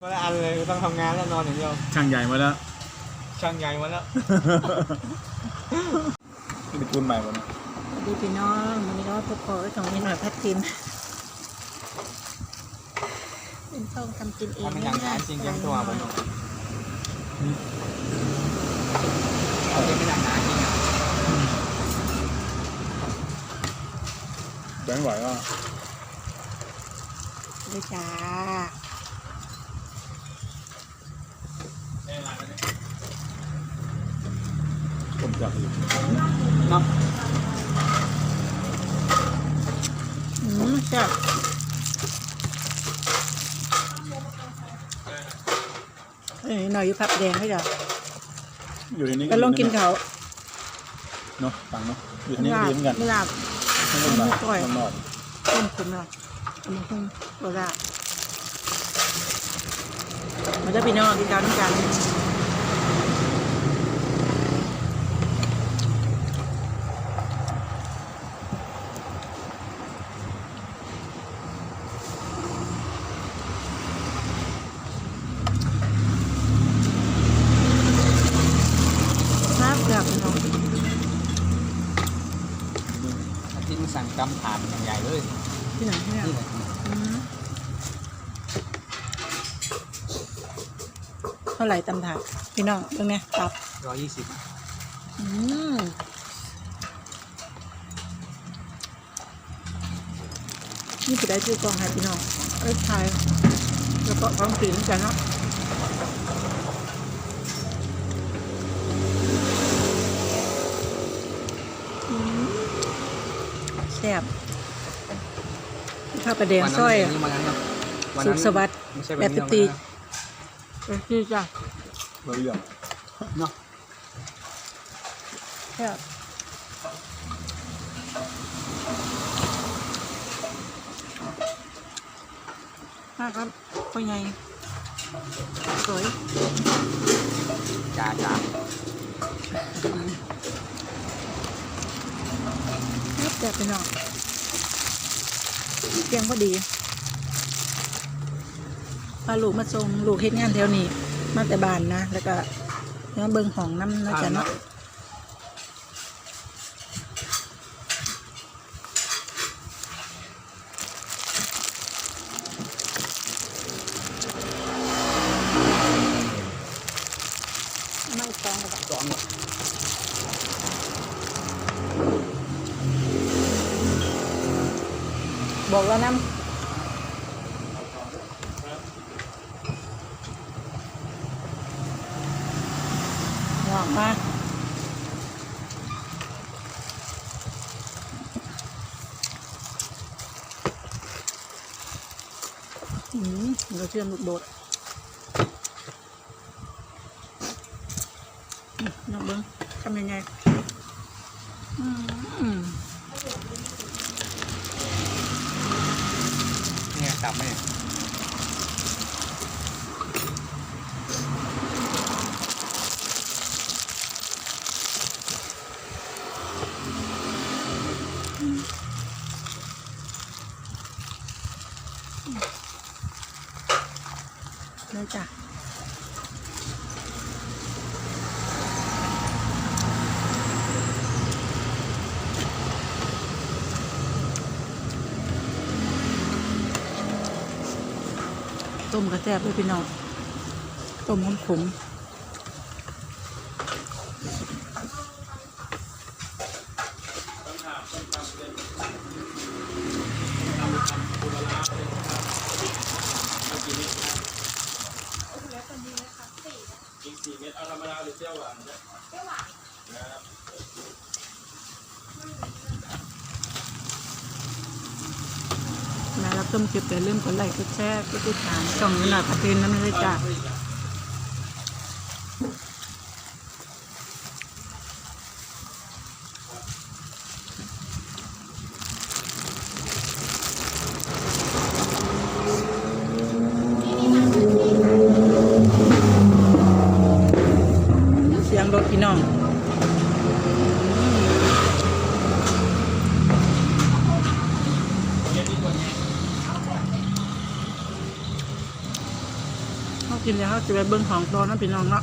ก็ละอันเลยต้องทำงานแล้วนอนอย่างเดียวช่างใหญ่มาแล้ว ช่างใหญ่มาแล้วนี่เป็นทุนใหม่หมดนะสวัสดีพี่น้องวันนี้ก็พบกับของนิดหน่อยพัดกิน เป็นส้มทำกินเองทำเป็นอย่างนั้นจริงจังตัวผมเอาเป็นอย่างนั้นจริงอะแบงค์ไหวก็ด้วยจ้า ผมจับอยู่เนาะอืมแซ่บเอ้ยหน่อยอยู่พับแดงให้จ้ะอยู่ในนี้ก็ลงกินเขาวเนาะฟังเนาะอยู่ในนี้ก็ดีเหมือนกันไม่หลับไม่ต้องแบบไม่ปล่อยนอนต้มขุนหน่อยมันคงตัวละ มันจะพี่น้องกินกันกันครับแบบพี่น้องอาทิตย์สั่งกำถาดอย่างใหญ่เลยที่ไหนเนี่ยนี่เลย อืมเท่าไหร่ตำถาดพี่น้องตรงเนี้ยตับร้อยยี่สิบอืมนี่คือได้ชื่อกองให้พี่น้องเอ้ยชายแล้วก็ความสีเหมือนกันเนาะอืมแซ่บข้าวปลาแดงสร้อยนี่มาแล้วเนาะวันสุนั้ขนสวัสดิ์ไม่ใช่แบบนี้ตี นะเออดีจ้ะเราเรื่องเนาะแซ่บ พอดีพาลูกมาส่งลูกเฮ็ดงานแถวนี้ มาแต่บ้านนะ แล้วก็มาเบิ่งห้องน้ำนะจ๊ะเนาะไม่ต้องกับสองเนาะบอกแล้วน้ำ หวานมากอืมเราเชื่อมลูกโดดอืมน้องเบิ้งทำยังไงอืมเนี่ยกลับไหม เลยจ้ะต้มกระแทบเลยพี่น้อง ต้มขมขมิงสี่เม็ดเอาแล้วต้มเก็บแต่เริ่มกดไลค์กดแชร์กดติดตามส่องนี้หน่อยประเทศนั้นเลยจ้ะ เสียงรถพี่น้องกินแล้วเขาจะไปเบิ้งของตอนนั้นพี่น้องเนาะ